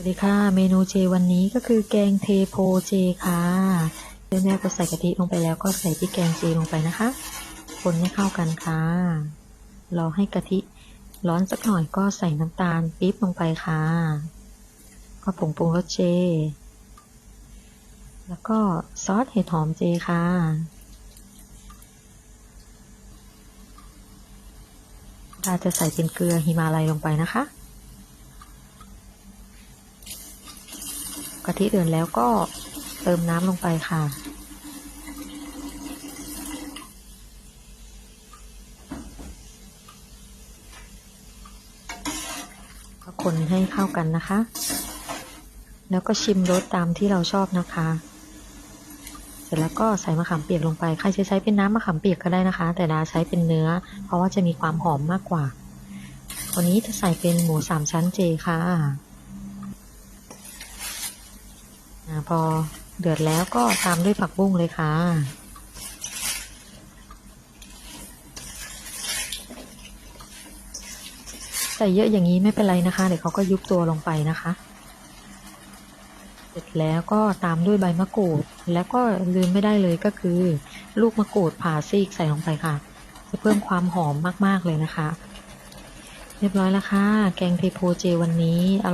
สวัสดีค่ะ เมนูเจวันนี้ก็คือแกงเทโพเจค่ะเริ่มแรกก็ใส่กะทิลงไปแล้วก็ใส่พริกแกงเจลงไปนะคะ คนให้เข้ากันค่ะรอให้กะทิร้อนสักหน่อยก็ใส่น้ำตาลปี๊บลงไปค่ะ ก็ผงปรุงรสเจ แล้วก็ซอสเห็ดหอมเจค่ะถ้าจะใส่เป็นเกลือฮิมาลัยลงไปนะคะ กะทิเดือดแล้วก็เติมน้ำลงไปค่ะ ก็คนให้เข้ากันนะคะ แล้วก็ชิมรสตามที่เราชอบนะคะ เสร็จแล้วก็ใส่มะขามเปียกลงไป ใครจะใช้เป็นน้ำมะขามเปียกก็ได้นะคะ แต่ดาใช้เป็นเนื้อ เพราะว่าจะมีความหอมมากกว่า วันนี้จะใส่เป็นหมูสามชั้นเจค่ะอา พอเดือดแล้วก็ตามด้วยผักบุ้งเลยค่ะ ใส่เยอะอย่างนี้ไม่เป็นไรนะคะ เดี๋ยวเขาก็ยุบตัวลงไปนะคะ เสร็จแล้วก็ตามด้วยใบมะกรูด แล้วก็ลืมไม่ได้เลยก็คือ ลูกมะกรูดผ่าซีกใส่ลงไปค่ะ จะเพิ่มความหอมมากๆเลยนะคะ เรียบร้อยแล้วค่ะ แกงเทโพเจวันนี้อร่อย